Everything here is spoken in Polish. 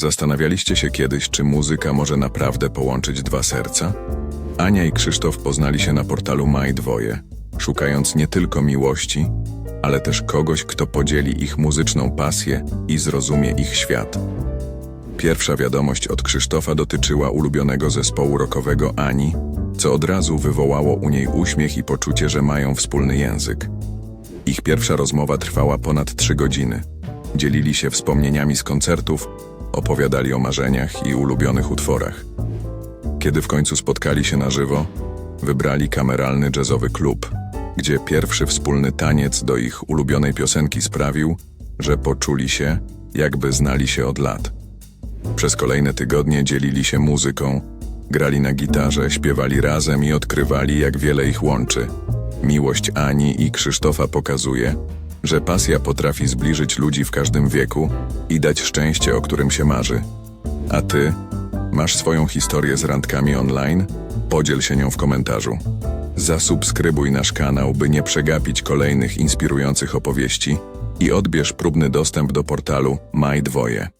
Zastanawialiście się kiedyś, czy muzyka może naprawdę połączyć dwa serca? Ania i Krzysztof poznali się na portalu Maj Dwoje, szukając nie tylko miłości, ale też kogoś, kto podzieli ich muzyczną pasję i zrozumie ich świat. Pierwsza wiadomość od Krzysztofa dotyczyła ulubionego zespołu rockowego Ani, co od razu wywołało u niej uśmiech i poczucie, że mają wspólny język. Ich pierwsza rozmowa trwała ponad trzy godziny. Dzielili się wspomnieniami z koncertów, opowiadali o marzeniach i ulubionych utworach. Kiedy w końcu spotkali się na żywo, wybrali kameralny jazzowy klub, gdzie pierwszy wspólny taniec do ich ulubionej piosenki sprawił, że poczuli się, jakby znali się od lat. Przez kolejne tygodnie dzielili się muzyką, grali na gitarze, śpiewali razem i odkrywali, jak wiele ich łączy. Miłość Ani i Krzysztofa pokazuje, że pasja potrafi zbliżyć ludzi w każdym wieku i dać szczęście, o którym się marzy. A ty? Masz swoją historię z randkami online? Podziel się nią w komentarzu. Zasubskrybuj nasz kanał, by nie przegapić kolejnych inspirujących opowieści i odbierz próbny dostęp do portalu Maj Dwoje.